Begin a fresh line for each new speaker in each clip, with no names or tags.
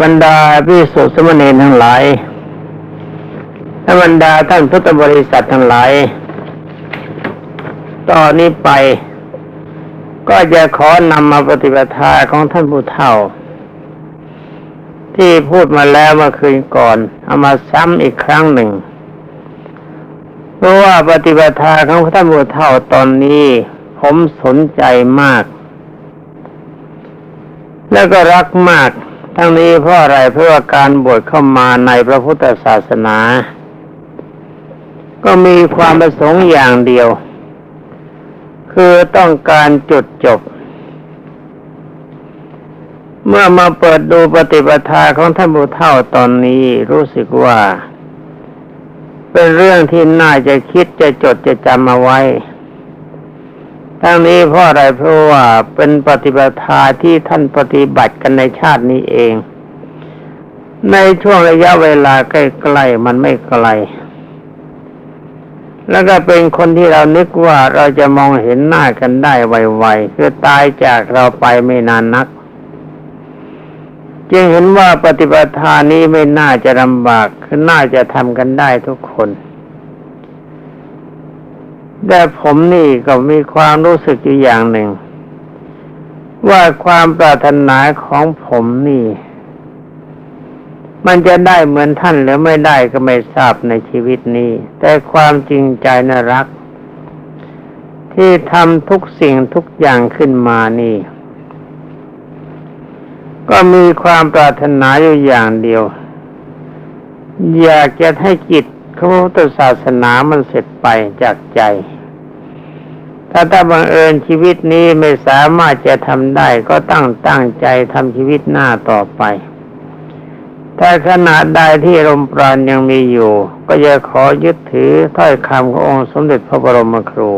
บรรดาพิสุทธิสมณีทั้งหลายและบรรดาท่านพุทธบริษัททั้งหลาย ตอนนี้ไป ก็จะขอนำมาปฏิปทาของท่านผู้เฒ่า ที่พูดมาแล้วเมื่อคืนก่อน เอามาซ้ำอีกครั้งหนึ่ง เพราะว่าปฏิปทาของท่านผู้เฒ่าตอนนี้ ผมสนใจมาก แล้วก็รักมาก ทั้งนี้เพราะอะไรเพราะว่าการบวชเข้ามาในพระพุทธศาสนา ก็มีความประสงค์อย่างเดียว คือต้องการจุดจบ เมื่อมาเปิดดูปฏิปทาของท่านบุเท่าตอนนี้รู้สึกว่า เป็นเรื่องที่น่าจะคิดจะจดจะจำเอาไว้ ทั้งนี้เพราะอะไรเพราะว่าเป็นปฏิปทาที่ท่านปฏิบัติกันในชาตินี้เอง ในช่วงระยะเวลาใกล้ๆมันไม่ไกล แล้วก็เป็นคนที่เรานึกว่าเราจะมองเห็นหน้ากันได้ไวๆคือตายจากเราไปไม่นานนัก จึงเห็นว่าปฏิปทานี้ไม่น่าจะลำบากคือน่าจะทำกันได้ทุกคน แต่ผมนี่ก็มีความรู้สึกอยู่อย่างหนึ่ง ว่าความปรารถนาของผมนี่ มันจะได้เหมือนท่านหรือไม่ได้ก็ไม่ทราบในชีวิตนี้ แต่ความจริงใจน่ารัก ที่ทำทุกสิ่งทุกอย่างขึ้นมานี่ ก็มีความปรารถนาอยู่อย่างเดียว อยากจะให้จิตพระพุทธศาสนามันเสร็จไปจากใจ ถ้าถ้าบังเอิญชีวิตนี้ไม่สามารถจะทำได้ ก็ตั้งตั้งใจทำชีวิตหน้าต่อไป แต่ขณะใดที่ลมปราณยังมีอยู่ ก็จะขอยึดถือถ้อยคำขององค์สมเด็จพระบรมครู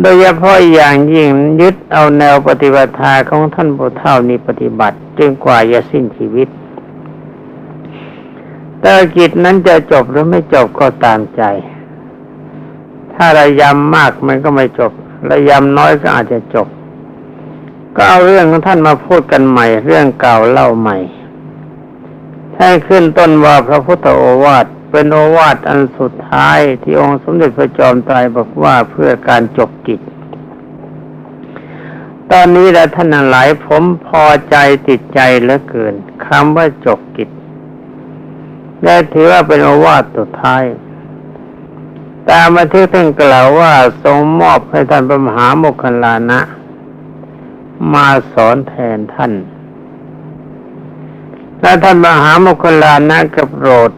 โดยเฉพาะอย่างยิ่งยึดเอาแนวปฏิบัติของท่านผู้เฒ่านี้ปฏิบัติจนกว่าจะสิ้นชีวิตแต่กิจนั้นจะจบหรือไม่จบก็ตามใจ ถ้าระยำมากมันก็ไม่จบ ระยำน้อยก็อาจจะจบ ก็เอาเรื่องของท่านมาพูดกันใหม่ เรื่องเก่าเล่าใหม่ให้ขึ้นต้นว่าพระพุทธโอวาทเป็นโอวาทอันสุดท้ายที่องค์สมเด็จพระจอมไตรบอกว่าเพื่อการจบกิจ ตอนนี้และท่านหลายผมพอใจติดใจเหลือเกินคำว่าจบกิจ ได้ถือว่าเป็นโอวาทสุดท้าย ตามมาที่ท่านกล่าวว่าทรงมอบให้ท่านพระมหาโมคคัลลานะ มาสอนแทนท่านและท่านมหาโมคคัลลานะกับโปรด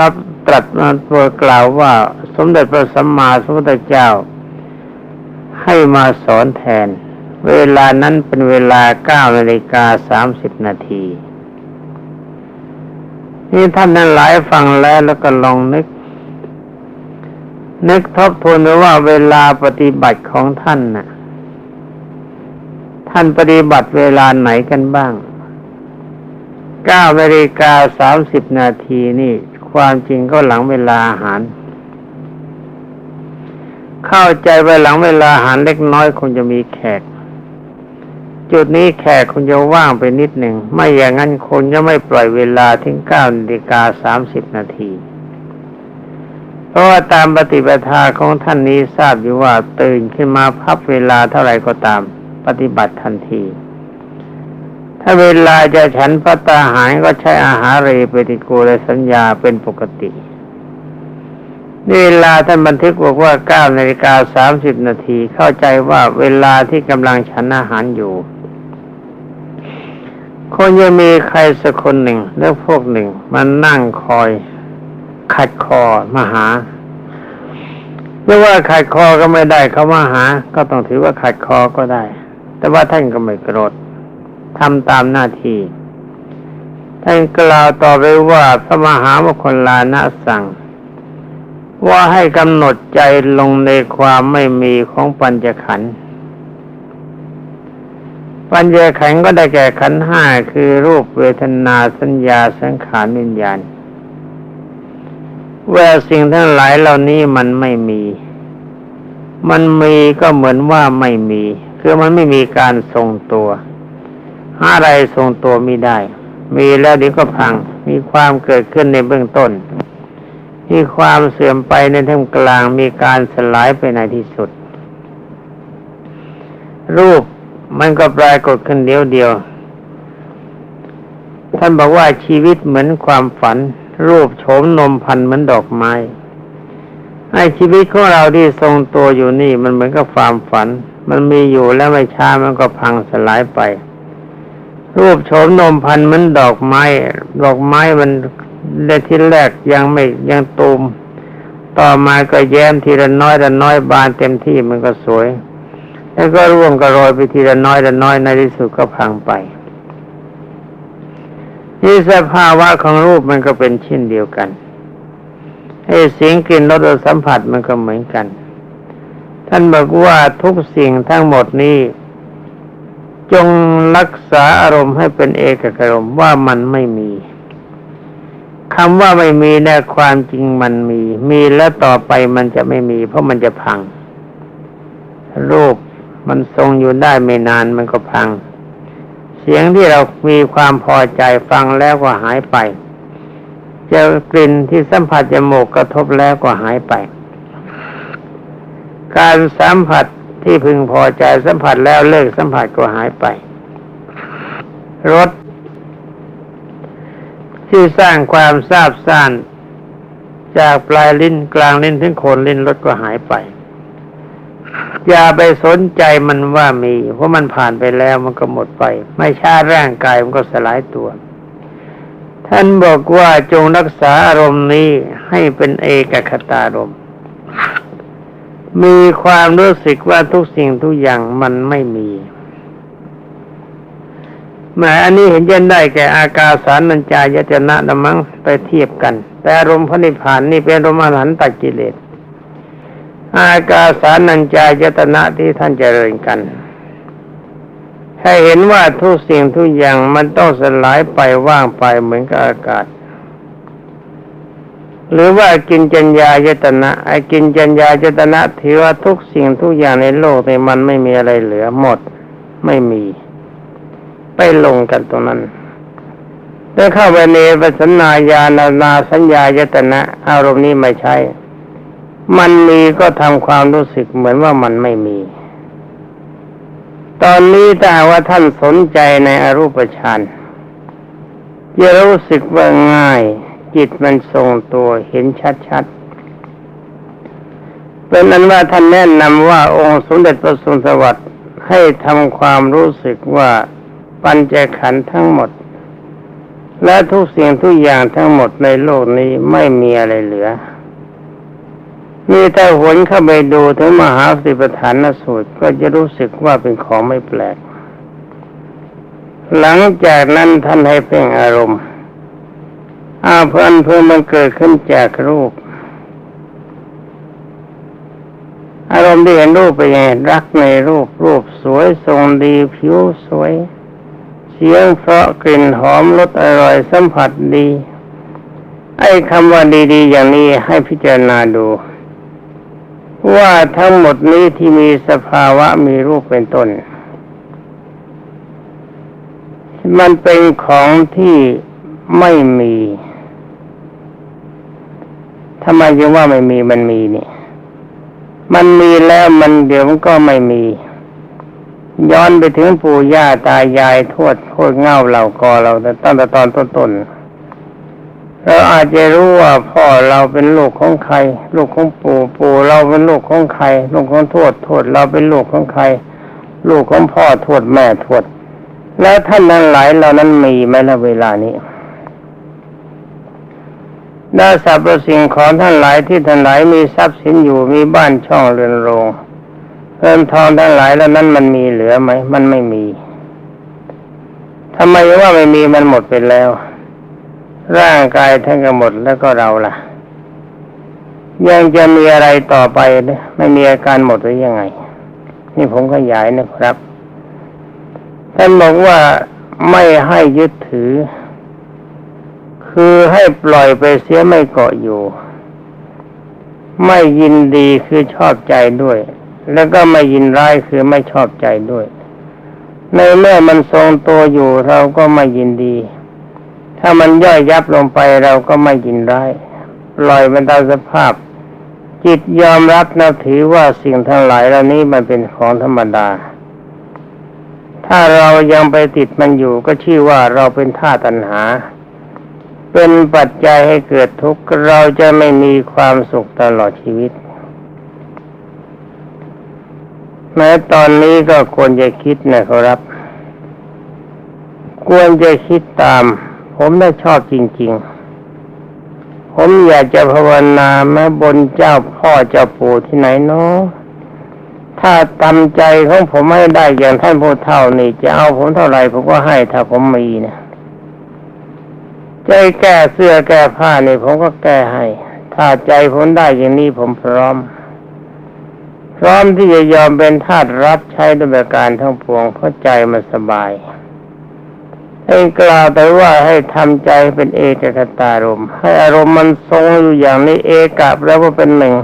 รับตรัสมาโปรดกล่าวว่า สมเด็จพระสัมมาสัมพุทธเจ้า ให้มาสอนแทน เวลานั้นเป็นเวลาเก้านาฬิกาสามสิบนาทีนี่ท่านนั้นหลายฟังแล้วแล้วก็ลองนึก นึกทบทวนว่าเวลาปฏิบัติของท่านน่ะ ท่านปฏิบัติเวลาไหนกันบ้างเก้านาฬิกาสามสิบนาทีนี่ ความจริงก็หลังเวลาอาหาร เข้าใจไปหลังเวลาอาหารเล็กน้อยคงจะมีแขก จุดนี้แขกคงจะว่างไปนิดหนึ่ง ไม่อย่างนั้นคนจะไม่ปล่อยเวลาถึงเก้านาฬิกาสามสิบนาที เพราะว่าตามปฏิปทาของท่านนี้ทราบอยู่ว่าตื่นขึ้นมาพับเวลาเท่าไหร่ก็ตามปฏิบัติทันที ถ้าเวลาจะฉันพัตตาหารก็ใช้อาหารเรปฏิกูลสัญญาเป็นปกตินี่เวลาท่านบันทึกบอกว่าเก้านาฬิกาสามสิบนาทีเข้าใจว่าเวลาที่กำลังฉันอาหารอยู่คงจะมีใครสักคนหนึ่งหรือพวกหนึ่งมันนั่งคอย ขัดคอมาหาหรือว่าขัดคอก็ไม่ได้เขามาหา ก็ต้องถือว่าขัดคอก็ได้ แต่ว่าท่านก็ไม่โกรธทำตามหน้าที่ท่านกล่าวต่อไปว่าพระมหามคคลลานะสั่ง ว่าให้กำหนดใจลงในความไม่มีของปัญจขันธ์ปัญญาขันก็ได้แก่ขันห้าคือรูปเวทนาสัญญาสังขารวิญญาณ วลาสิ่งทั้งหลายเหล่านี้มันไม่มี มันมีก็เหมือนว่าไม่มี คือมันไม่มีการทรงตัว อะไรทรงตัวไม่ได้ มีแล้วเดี๋ยวก็พัง มีความเกิดขึ้นในเบื้องต้น มีความเสื่อมไปในท่ามกลาง มีการสลายไปในที่สุด รูปมันก็ปรากฏขึ้นเดียวเดียว ท่านบอกว่าชีวิตเหมือนความฝัน รูปโฉมนมพันเหมือนดอกไม้ไอ้ชีวิตของเราที่ทรงตัวอยู่นี่มันเหมือนกับความฝัน มันมีอยู่แล้วไม่ช้ามันก็พังสลายไป รูปโฉมนมพันเหมือนดอกไม้ ดอกไม้มันในที่แรกยังไม่ยังตูม ต่อมาก็แย้มทีละน้อยละน้อยบานเต็มที่มันก็สวย แล้วก็ร่วงกระโรยไปทีละน้อยละน้อยในที่สุดก็พังไป นี่สภาวะของรูปมันก็เป็นเช่นเดียวกันไอ้เสียงกลิ่นรสสัมผัสมันก็เหมือนกัน ท่านบอกว่าทุกสิ่งทั้งหมดนี้ จงรักษาอารมณ์ให้เป็นเอกอารมณ์ว่ามันไม่มีคำว่าไม่มีแน่ความจริงมันมี มีแล้วต่อไปมันจะไม่มี เพราะมันจะพังรูปมันทรงอยู่ได้ไม่นานมันก็พัง เสียงที่เรามีความพอใจฟังแล้วก็หายไป เจอกลิ่นที่สัมผัสจมูกกระทบแล้วก็หายไป การสัมผัสที่พึงพอใจสัมผัสแล้วเลิกสัมผัสก็หายไป รสที่สร้างความทราบซ่านจากปลายลิ้นกลางลิ้นถึงโคนลิ้นรสก็หายไป อย่าไปสนใจมันว่ามี เพราะมันผ่านไปแล้วมันก็หมดไป ไม่ช้าร่างกายมันก็สลายตัว ท่านบอกว่าจงรักษาอารมณ์นี้ให้เป็นเอกคตารมมีความรู้สึกว่าทุกสิ่งทุกอย่างมันไม่มีแม้อันนี้เห็นจะได้แก่อากาสารนัญจายตนะนะมังไปเทียบกัน แต่อารมณ์พระนิพพานนี่เป็นอารมณ์อรหันตกิเลส อากาสานัญจายตนะที่ท่านเจริญกัน ให้เห็นว่าทุกสิ่งทุกอย่างมันต้องสลายไปว่างไปเหมือนกับอากาศ หรือว่ากินจัญญายตนะไอ้กินจัญญายตนะถือว่าทุกสิ่งทุกอย่างในโลกในมันไม่มีอะไรเหลือหมดไม่มี ไปลงกันตรงนั้นได้เข้าไปในปัสนาญาณนาสัญญายตนะ อารมณ์นี้ไม่ใช่ มันมีก็ทำความรู้สึกเหมือนว่ามันไม่มี ตอนนี้ถ้าว่าท่านสนใจในอรูปฌานจะรู้สึกว่าง่าย จิตมันทรงตัวเห็นชัดๆเป็นนั้นว่าท่านแนะนำว่าองค์สมเด็จพระสุนทรวัตให้ทำความรู้สึกว่าปัญจขันธ์ทั้งหมด และทุกสิ่งทุกอย่างทั้งหมดในโลกนี้ไม่มีอะไรเหลือ มีแต่หวนเข้าไปดูถึงมหาสติปัฏฐานสูตรก็จะรู้สึกว่าเป็นของไม่แปลก หลังจากนั้นท่านให้เพ่งอารมณ์อาเพื่อนเพื่อมันเกิดขึ้นจากรูป อารมณ์ที่เห็นรูปไปยังรักในรูปรูปสวยทรงดีผิวสวย เสียงเพราะกลิ่นหอมรสอร่อยสัมผัสดี ไอ้คำว่าดี ๆ อย่างนี้ให้พิจารณาดู ว่าทั้งหมดนี้ที่มีสภาวะมีรูปเป็นต้น มันเป็นของที่ไม่มีทำไมจึงว่าไม่มีมันมีเนี่ย มันมีแล้วมันเดี๋ยวมันก็ไม่มี ย้อนไปถึงปู่ย่าตายายทวดโคตรเง่าเหล่ากอเราตั้งแต่ตอนต้นๆ เราอาจจะรู้ว่าพ่อเราเป็นลูกของใคร ลูกของปู่ปู่เราเป็นลูกของใคร ลูกของทวดทวดเราเป็นลูกของใคร ลูกของพ่อทวดแม่ทวด แล้วท่านนั้นหลายเหล่านั้นมีไหมละเวลานี้ได้สรรพสิ่งของท่านหลายที่ท่านหลายมีทรัพย์สินอยู่มีบ้านช่องเรือนโรงเงินทองทั้งหลายแล้วนั้นมันมีเหลือไหมมันไม่มีทำไมว่าไม่มีมันหมดไปแล้ว ร่างกายทั้งหมดแล้วก็เราล่ะ ยังจะมีอะไรต่อไปไม่มีอาการหมดหรือยังไง นี่ผมขยายนะครับท่านบอกว่าไม่ให้ยึดถือ คือให้ปล่อยไปเสียไม่เกาะอยู่ ไม่ยินดีคือชอบใจด้วย แล้วก็ไม่ยินร้ายคือไม่ชอบใจด้วย ในเมื่อมันทรงตัวอยู่เราก็ไม่ยินดี ถ้ามันย่อยยับลงไปเราก็ไม่ยินร้ายปล่อยมันตามสภาพ จิตยอมรับนับถือว่าสิ่งทั้งหลายเหล่านี้มันเป็นของธรรมดา ถ้าเรายังไปติดมันอยู่ก็ชื่อว่าเราเป็นท่าตัณหา เป็นปัจจัยให้เกิดทุกข์เราจะไม่มีความสุขตลอดชีวิตแม้ตอนนี้ก็ควรจะคิดนะครับ ควรจะคิดตาม ผมได้ชอบจริง ๆ ผมอยากจะภาวนาแม้บนเจ้าพ่อเจ้าปู่ที่ไหนเนาะถ้าตามใจของผมให้ได้อย่างท่านผู้เฒ่านี่จะเอาผมเท่าไหร่ผมก็ให้ถ้าผมมีนะใจแก้เสื้อแก้ผ้านี่ผมก็แก้ให้ ถ้าใจผมได้อย่างนี้ผมพร้อม พร้อมที่จะยอมเป็นทาสรับใช้ด้วยการทั้งปวงเพราะใจมันสบาย ให้กล่าวแต่ว่าให้ทำใจเป็นเอกคตารมณ์ให้อารมณ์มันทรงอยู่อย่างนี้เอกะแล้วว่าเป็นหนึ่ง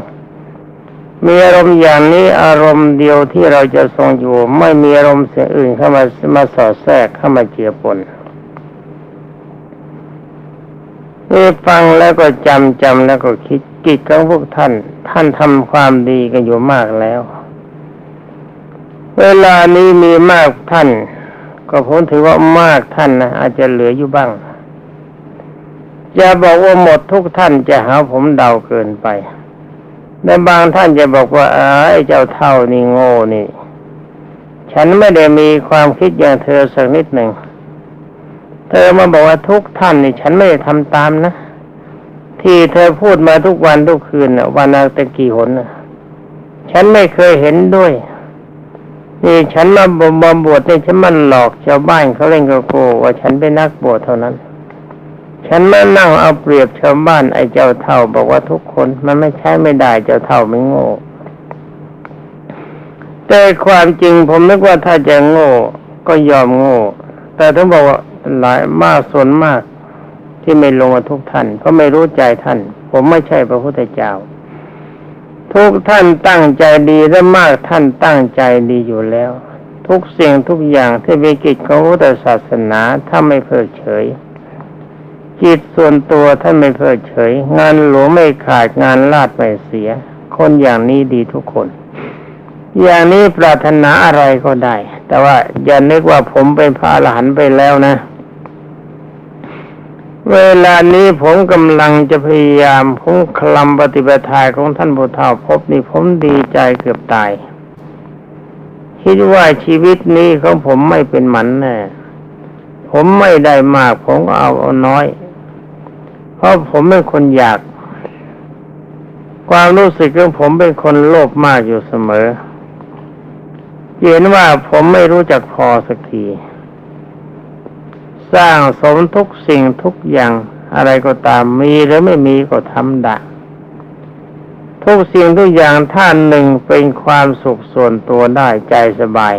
มีอารมณ์อย่างนี้อารมณ์เดียวที่เราจะทรงอยู่ ไม่มีอารมณ์เสียอื่นเข้ามามาสอดแทรกเข้ามาเจือปนนี่ฟังแล้วก็จำจำแล้วก็คิดกิจของพวกท่าน ท่านทำความดีกันอยู่มากแล้ว เวลานี้มีมากท่าน ก็ผมถือว่ามากท่านนะอาจจะเหลืออยู่บ้างจะบอกว่าหมดทุกท่านจะหาผมเดาเกินไปในบางท่านจะบอกว่าไอ้เจ้าเท่านี่โง่นี่ ฉันไม่ได้มีความคิดอย่างเธอสักนิดหนึ่ง เธอมาบอกว่าทุกท่านนี่ ฉันไม่ได้ทำตามนะ ที่เธอพูดมาทุกวันทุกคืนน่ะวันละตะกี่หนน่ะฉันไม่เคยเห็นด้วย นี่ฉันมาบำบวชนี่ฉันมันหลอกชาวบ้านเขาเล่นกโกว่าฉันเป็นนักบวชเท่านั้น ฉันมานั่งเอาเปรียบชาวบ้านไอ้เจ้าเท่า บอกว่าทุกคนมันไม่ใช่ไม่ได้เจ้าเท่าไม่โง่แต่ความจริงผมนึกว่าถ้าจะโง่ก็ยอมโง่ แต่ต้องบอกว่าหลายมากส่วนมากที่ไม่ลงมาทุกท่านเพราไม่รู้ใจท่าน ผมไม่ใช่พระพุทธเจ้า ทุกท่านตั้งใจดีและมากท่านตั้งใจดีอยู่แล้ว ทุกสิ่งทุกอย่างที่เป็นกิจของพุทธศาสนาถ้าไม่เพิกเฉย จิตส่วนตัวท่านไม่เพิกเฉย งานหลวงไม่ขาดงานลาดไม่เสีย คนอย่างนี้ดีทุกคน อย่างนี้ปรารถนาอะไรก็ได้ แต่ว่าอย่านึกว่าผมเป็นพระอรหันต์ไปแล้วนะ เวลานี้ผมกำลังจะพยายามพุ่งคลำปฏิปทาของท่านพุทธาพบนี่ผมดีใจเกือบตาย คิดว่าชีวิตนี้ของผมไม่เป็นหมันแน่ผมไม่ได้มาก ผมก็เอาเอาน้อย เพราะผมเป็นคนอยาก ความรู้สึกของผมเป็นคนโลภมากอยู่เสมอเห็นว่าผมไม่รู้จักพอสักที สร้างสมทุกสิ่งทุกอย่างอะไรก็ตามมีหรือไม่มีก็ทำได้ทุกสิ่งทุกอย่างท่านหนึ่งเป็นความสุขส่วนตัวได้ใจสบาย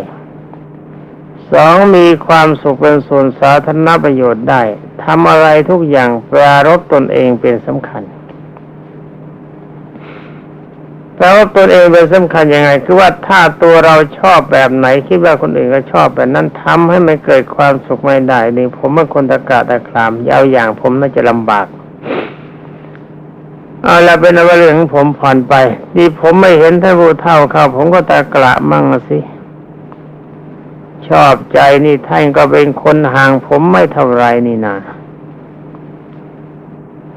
สองมีความสุขเป็นส่วนสาธารณประโยชน์ได้ทำอะไรทุกอย่างปรารบตนเองเป็นสำคัญ แปลว่าตนเองเป็นสำคัญยังไง คือว่าถ้าตัวเราชอบแบบไหน คิดว่าคนอื่นก็ชอบแบบนั้นทำให้มันเกิดความสุขไม่ได้นี่ผมเป็นคนตะกาตะครามยาวอย่างผมน่าจะลำบากเอาละเป็นอวเรื่องของผมผ่อนไปนี่ผมไม่เห็นท่านผู้เท่าเขาผมก็ตะกระมั่งสิชอบใจนี่ท่านก็เป็นคนห่างผมไม่เท่าไรนี่นา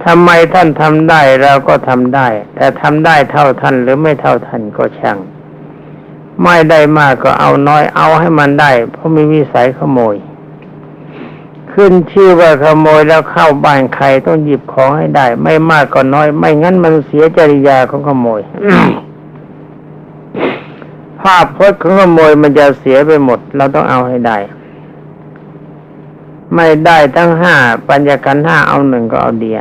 ทำไมท่านทำได้เราก็ทำได้ แต่ทำได้เท่าท่านหรือไม่เท่าท่านก็ช่าง ไม่ได้มากก็เอาน้อยเอาให้มันได้ เพราะมีวิสัยขโมย ขึ้นชื่อว่าขโมยแล้วเข้าบ้านใครต้องหยิบของให้ได้ ไม่มากก็น้อย ไม่งั้นมันเสียจริยาของขโมยภาพพจน์ของขโมยมันจะเสียไปหมด เราต้องเอาให้ได้ ไม่ได้ทั้งห้าปัญญากันห้าเอาหนึ่งก็เอาเดีย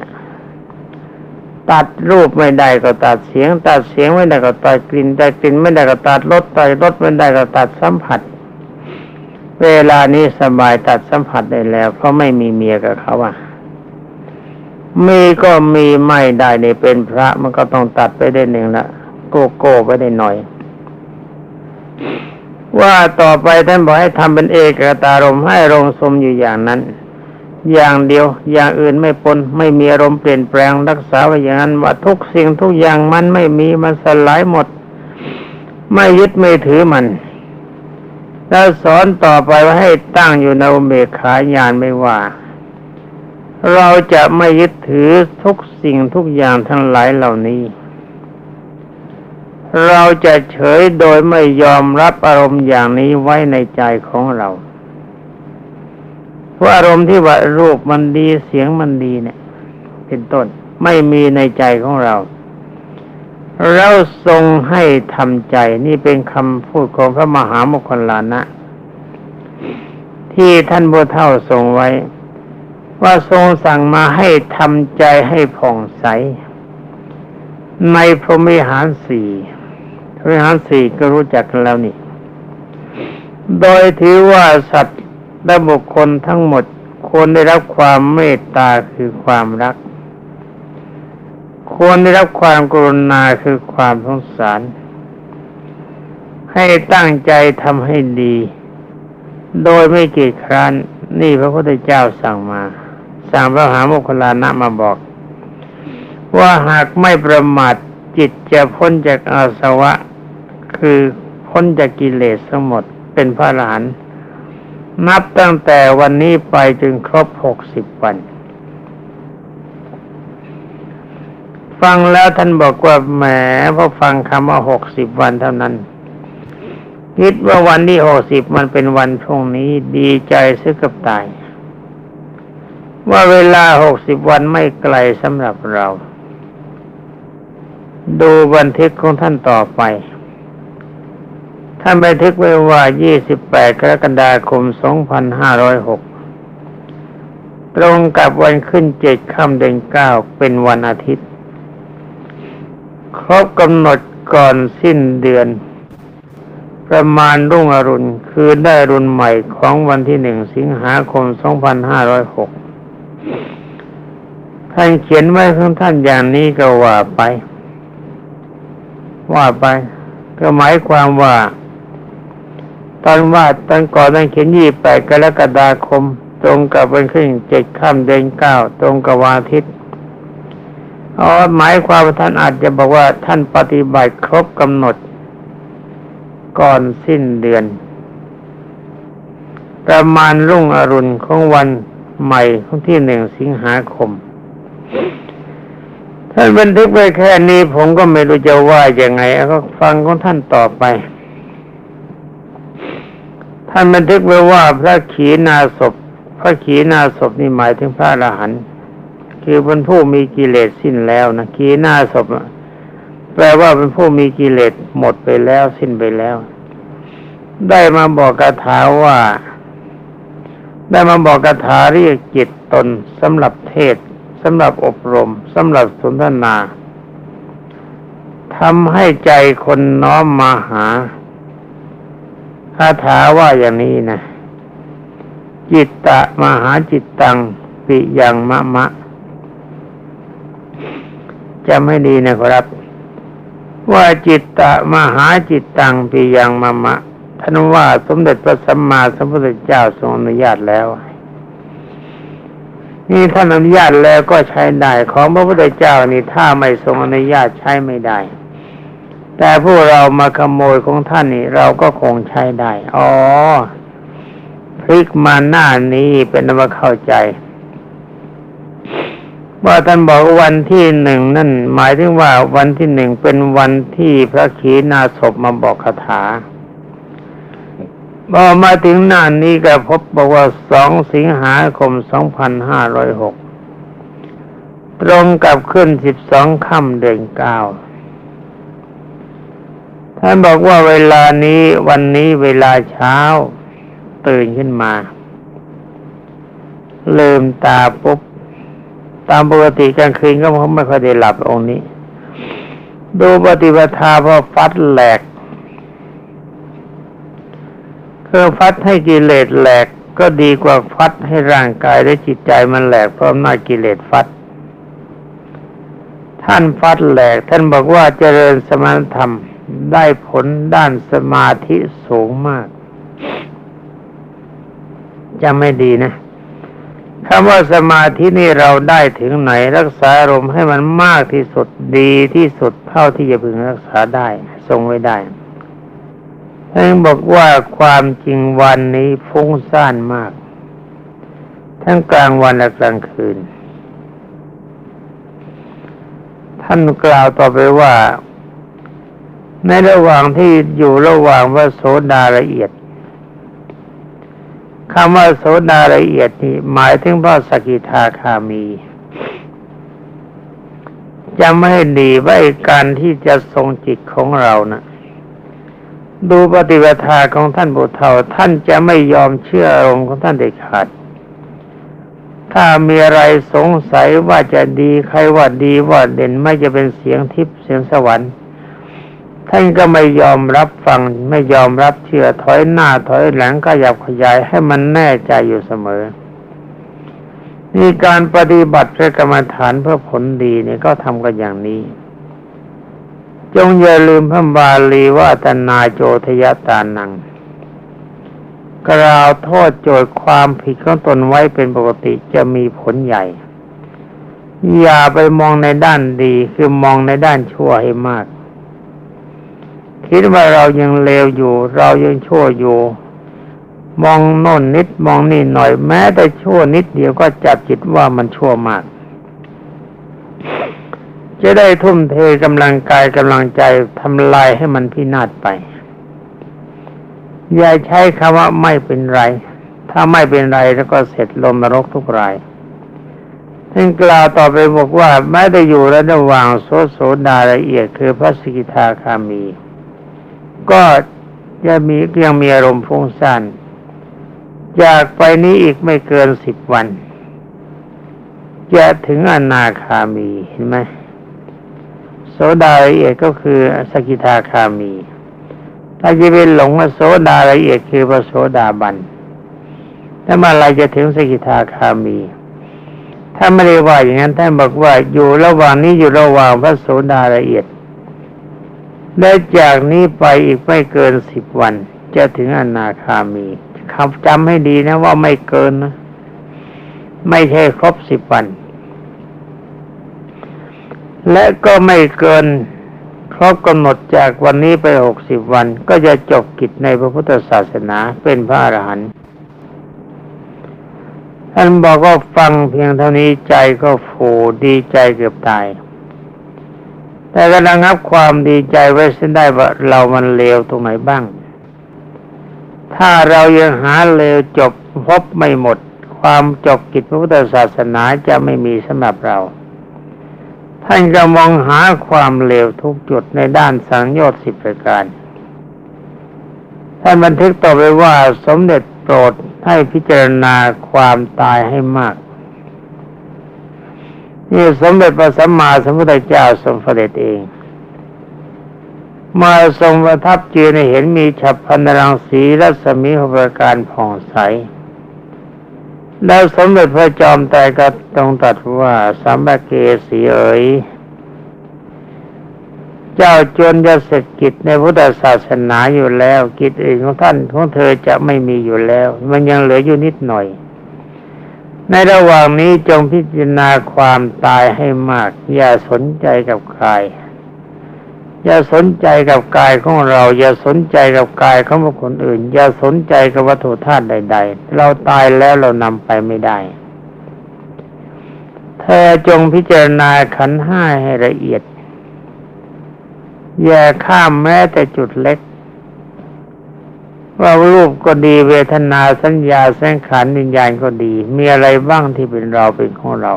ตัดรูปไม่ได้ก็ตัดเสียง ตัดเสียงไม่ได้ก็ตัดกลิ่นตัดกลิ่นไม่ได้ก็ตัดรสตัดรสไม่ได้ก็ตัดสัมผัส เวลานี้สบายตัดสัมผัสได้แล้ว เพราะไม่มีเมียกับเขาอะมีก็มีไม่ได้ในเป็นพระมันก็ต้องตัดไปได้หนึ่งละโกโก้ไปได้หน่อย ว่าต่อไปท่านบอกให้ทำเป็นเอกตารมให้ลงสมอยู่อย่างนั้น อย่างเดียว อย่างอื่นไม่ปน ไม่มีอารมณ์เปลี่ยนแปลงรักษาไว้อย่างนั้นว่าทุกสิ่งทุกอย่างมันไม่มีมันสลายหมด ไม่ยึดไม่ถือมัน แล้วสอนต่อไปว่าให้ตั้งอยู่ในอุเบกขาญาณไม่ว่า เราจะไม่ยึดถือทุกสิ่งทุกอย่างทั้งหลายเหล่านี้ เราจะเฉยโดยไม่ยอมรับอารมณ์อย่างนี้ไว้ในใจของเรา ราะอารมณ์ที่ว่ารูปมันดีเสียงมันดีเนี่ย เป็นต้นไม่มีในใจของเรา เราทรงให้ทำใจนี่เป็นคำพูดของพระมหาโมคคลลานะ ที่ท่านบุเท่าทรงไว้ ว่าทรงสั่งมาให้ทำใจให้ผ่องใส ในพรหมิหารสี่พรหมิหารสี่ก็รู้จักกันแล้วนี่โดยถือว่าสัตว์ และบุคคลทั้งหมดควรได้รับความเมตตาคือความรัก ควรได้รับความกรุณาคือความสงสาร ให้ตั้งใจทำให้ดี โดยไม่เกียจคร้านนี่พระพุทธเจ้าสั่งมา สั่งพระมหาโมคคลลานะมาบอก ว่าหากไม่ประมาทจิตจะพ้นจากอาสวะ คือพ้นจากกิเลสทั้งหมดเป็นพระอรหันต์ นับตั้งแต่วันนี้ไปจนครบหกสิบวัน ฟังแล้วท่านบอกว่าแหมพอฟังคำว่าหกสิบวันเท่านั้นคิดว่าวันที่หกสิบมันเป็นวันพรุ่งนี้ดีใจซึกกับตาย ว่าเวลาหกสิบวันไม่ไกลสำหรับเรา ดูบันทึกของท่านต่อไป ท่านบันทึกไว้ว่า 28 กรกฎาคม 2506 ตรงกับวันขึ้นเจ็ดค่ำเดือนเก้าเป็นวันอาทิตย์ ครบกำหนดก่อนสิ้นเดือน ประมาณรุ่งอรุณคือได้รุ่นใหม่ของวันที่หนึ่งสิงหาคม 2506 ท่านเขียนไว้ข้างท่านอย่างนี้ก็ว่าไป ว่าไปก็หมายความว่า ตอนว่าตอนก่อนท่านเขียนยี่แปดกรกฎาคม ตรงกับวันขึ้นเจ็ดค่ำเดือนเก้าตรงกับวันอาทิตย์อ๋อหมายความว่าท่านอาจจะบอกว่าท่านปฏิบัติครบกำหนด ก่อนสิ้นเดือน ประมาณรุ่งอรุณของวันใหม่ของที่หนึ่งสิงหาคม ท่านบันทึกไว้แค่นี้ผมก็ไม่รู้จะว่ายังไงก็ฟังของท่านต่อไป ท่านบันทึกไว้ว่าพระขีณาสพพระขีณาสพนี่หมายถึงพระอรหันต์คือเป็นผู้มีกิเลสสิ้นแล้วนะขีณาสพแปลว่าเป็นผู้มีกิเลสหมดไปแล้วสิ้นไปแล้ว ได้มาบอกคาถาว่า ได้มาบอกคาถาเรียกจิตตนสำหรับเทศสำหรับอบรมสำหรับสนทนาทำให้ใจคนน้อมมาหาาถาว่าอย่างนี้นะ จิตตะมหาจิตตัง ปิยังมะมะจำให้ดีนะครับ ว่าจิตตะมหาจิตตัง ปิยังมะมะท่านว่าสมเด็จพระสัมมาสัมพุทธเจ้าทรงอนุญาตแล้ว นี่ท่านอนุญาตแล้วก็ใช้ได้ ของพระพุทธเจ้านี่ถ้าไม่ทรงอนุญาตใช้ไม่ได้ แต่พวกเรามาขโมยของท่านนี่เราก็คงใช้ได้ อ๋อ พลิกมาหน้านี้เป็นว่าเข้าใจ ว่าท่านบอกวันที่หนึ่งนั่น หมายถึงว่าวันที่หนึ่งเป็นวันที่พระขีณาสพมาบอกคาถาพอมาถึงหน้านี้ก็พบบอกว่าสองสิงหาคมสองพันห้าร้อยหกตรงกับขึ้นสิบสองค่ำเดือนเก้า ท่านบอกว่าเวลานี้วันนี้เวลาเช้าตื่นขึ้นมาลืมตาปุ๊บ ตามปกติกลางคืนก็ไม่ค่อยได้หลับองค์นี้ ดูปฏิปทาพอฟัดแหลกคือฟัดให้กิเลสแหลกก็ดีกว่าฟัดให้ร่างกายและจิตใจมันแหลกเพราะอำนาจกิเลสฟัด ท่านฟัดแหลก ท่านบอกว่าเจริญสมณธรรม ได้ผลด้านสมาธิสูงมากจำไม่ดีนะคำว่าสมาธินี่เราได้ถึงไหนรักษาอารมณ์ให้มันมากที่สุดดีที่สุดเท่าที่จะพึงรักษาได้ ทรงไว้ได้ท่านบอกว่าความจริงวันนี้ฟุ้งซ่านมาก ทั้งกลางวันและกลางคืน ท่านกล่าวต่อไปว่า ในระหว่างที่อยู่ระหว่างว่าโสดาละเอียดคำว่าโสดาละเอียดนี่หมายถึงพระสกิทาคามีจำไม่ให้ดีว่าการที่จะทรงจิตของเรานะ่ะดูปฏิปทาของท่านบุตรเฒ่าท่านจะไม่ยอมเชื่ออารมณ์ของท่านเด็ดขาด ถ้ามีอะไรสงสัยว่าจะดีใครว่าดีว่าเด่นไม่จะเป็นเสียงทิพย์เสียงสวรรค์ ท่านก็ไม่ยอมรับฟังไม่ยอมรับเชื่อถอยหน้าถอยหลังก็ยับขยายให้มันแน่ใจอยู่เสมอ นี่การปฏิบัติเพื่อกรรมฐานเพื่อผลดีเนี่ยก็ทำกันอย่างนี้ จงอย่าลืมพระบาลีว่าตนาโจทยตานัง กล่าวโทษโจทย์ความผิดของตนไว้เป็นปกติจะมีผลใหญ่ อย่าไปมองในด้านดีคือมองในด้านชั่วให้มาก คิดว่าเรายังเลวอยู่ เรายังชั่วอยู่ มองโน่นนิดมองนี่หน่อย แม้แต่ชั่วนิดเดียวก็จับจิตว่ามันชั่วมาก จะได้ทุ่มเทกำลังกายกำลังใจทำลายให้มันพินาศไป อย่าใช้คำว่าไม่เป็นไร ถ้าไม่เป็นไรแล้วก็เสร็จลมนรกทุกรายท่านกล่าวต่อไปบอกว่าแม้ได้อยู่ระหว่างโสโสดาละเอียดคือพระสกิทาคามี ก็จะมียังมีอารมณ์ฟุ้งซ่านจากไปนี้อีกไม่เกินสิบวัน จะถึงอนาคามีเห็นไหมโสดาละเอียดก็คือสกิทาคามี ถ้าจะเป็นหลงว่าโสดาละเอียดคือพระโสดาบันถ้ามื่อไรจะถึงสกิทาคามี ถ้าไม่ได้ว่าอย่างนั้นท่านบอกว่าอยู่ระหว่างนี้อยู่ระหว่างพระโสดาละเอียด และจากนี้ไปอีกไม่เกินสิบวัน จะถึงอนาคามีคำจำให้ดีนะว่าไม่เกินนะไม่ใช่ครบสิบวัน และก็ไม่เกินครบกำหนดจากวันนี้ไปหกสิบวัน ก็จะจบกิจในพระพุทธศาสนาเป็นพระอรหันต์ท่านบอกว่าฟังเพียงเท่านี้ใจก็ฟูดีใจเกือบตาย แต่ก็ระงับความดีใจไว้เส้นได้ว่าเรามันเลวตรงไหนบ้าง ถ้าเรายังหาเลวจบพบไม่หมด ความจบกิจพระพุทธศาสนาจะไม่มีสำหรับเรา ท่านก็มองหาความเลวทุกจุดในด้านสังโยชน์สิบประการ ท่านบันทึกต่อไปว่าสมเด็จโปรดให้พิจารณาความตายให้มาก นี่สมเด็จพระสัมมาสัมพุทธเจ้าทรงเสด็จเอง มาทรงประทับยืนเห็นมีฉับพันรังสีรัศมีหประการผ่องใส แล้วสมเด็จพระจอมแต่ก็ตรงตัดว่าสัมภเกสีเอ๋ยเจ้าจนจะเสร็จกิจในพุทธศาสนาอยู่แล้ว กิจอื่นของท่านของเธอจะไม่มีอยู่แล้ว มันยังเหลืออยู่นิดหน่อย ในระหว่างนี้จงพิจารณาความตายให้มาก อย่าสนใจกับกาย อย่าสนใจกับกายของเรา อย่าสนใจกับกายของบุคคลอื่น อย่าสนใจกับวัตถุธาตุใด ๆ เราตายแล้วเรานำไปไม่ได้ เธอจงพิจารณาขันห้าให้ละเอียด อย่าข้ามแม้แต่จุดเล็ก ว่ารูปก็ดีเวทนาสัญญาสังขารวิญญาณก็ดี มีอะไรบ้างที่เป็นเราเป็นของเรา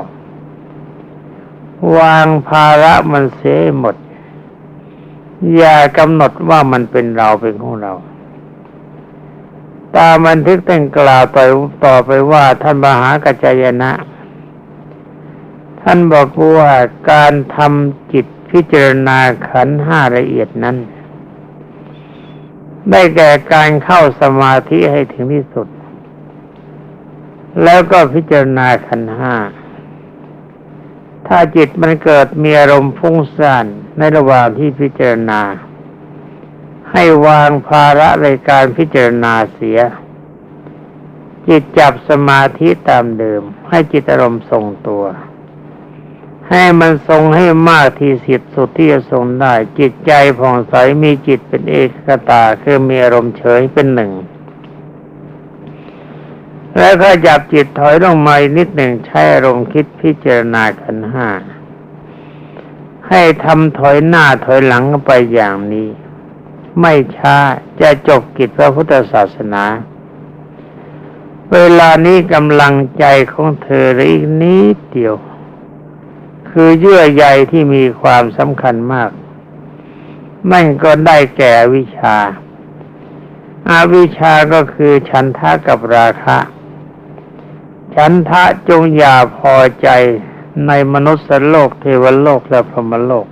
วางภาระมันเสียหมด อย่ากำหนดว่ามันเป็นเราเป็นของเรา ตามันทึกแต่งกล่าวต่อต่อไปว่าท่านมหากัจจายนะ ท่านบอกว่าการทำจิตพิจารณาขันห้าละเอียดนั้น ได้แก่การเข้าสมาธิให้ถึงที่สุด แล้วก็พิจารณาขันห้า ถ้าจิตมันเกิดมีอารมณ์ฟุ้งซ่านในระหว่างที่พิจารณา ให้วางภาระในการพิจารณาเสีย จิตจับสมาธิตามเดิม ให้จิตอารมณ์ทรงตัว ให้มันทรงให้มากที่สุดสุดที่จะทรงได้ จิตใจผ่องใสมีจิตเป็นเอกตาคือมีอารมณ์เฉยเป็นหนึ่ง แล้วก็จับจิตถอยลงมาอีกนิดหนึ่งใช้อารมณ์คิดพิจารณาขันห้าให้ทำถอยหน้าถอยหลังไปอย่างนี้ ไม่ช้าจะจบกิจพระพุทธศาสนา เวลานี้กำลังใจของเธอเหลืออีกนิดเดียว คือเยื่อใยที่มีความสำคัญมากมันก็ได้แก่วิชาอาวิชาก็คือฉันทะกับราคะ ฉันทะจงอย่าพอใจในมนุษย์โลกเทวโลกและพรหมโลก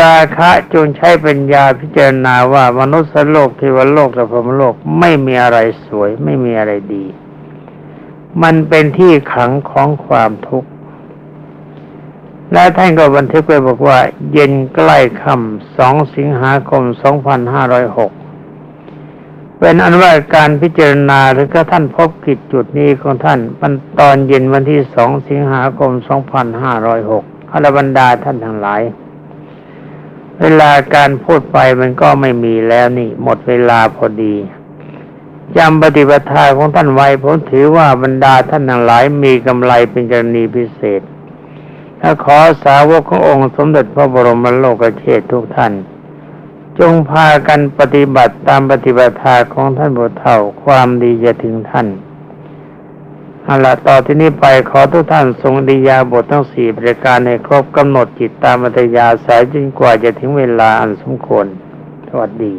ราคะจงใช้ปัญญาพิจารณาว่ามนุษย์โลกเทวโลกและพรหมโลกไม่มีอะไรสวย ไม่มีอะไรดี มันเป็นที่ขังของความทุกข์ และท่านก็บันทึกไว้บอกว่า เย็นใกล้ค่ำสองสิงหาคมสองพันห้าร้อยหกเป็นอันว่าการพิจารณาหรือก็ท่านพบกิจจุดนี้ของท่านมันตอนเย็นวันที่สองสิงหาคมสองพันห้าร้อยหกอรบรรดาท่านทั้งหลาย เวลาการพูดไปมันก็ไม่มีแล้วนี่ หมดเวลาพอดีจำปฏิปทาของท่านไว้ผมถือว่าบรรดาท่านทั้งหลายมีกำไรเป็นกรณีพิเศษ ถ้าขอสาวกขององค์สมเด็จพระบรมโลกเชษทุกท่าน จงพากันปฏิบัติตามปฏิบัติทาของท่านบุตรเท่าความดีจะถึงท่านเอาละต่อที่นี้ไปขอทุกท่านทรงดียาบททั้งสี่ประการให้ครบกำหนดจิตตามอัตยาสายจนกว่าจะถึงเวลาอันสมควร สวัสดี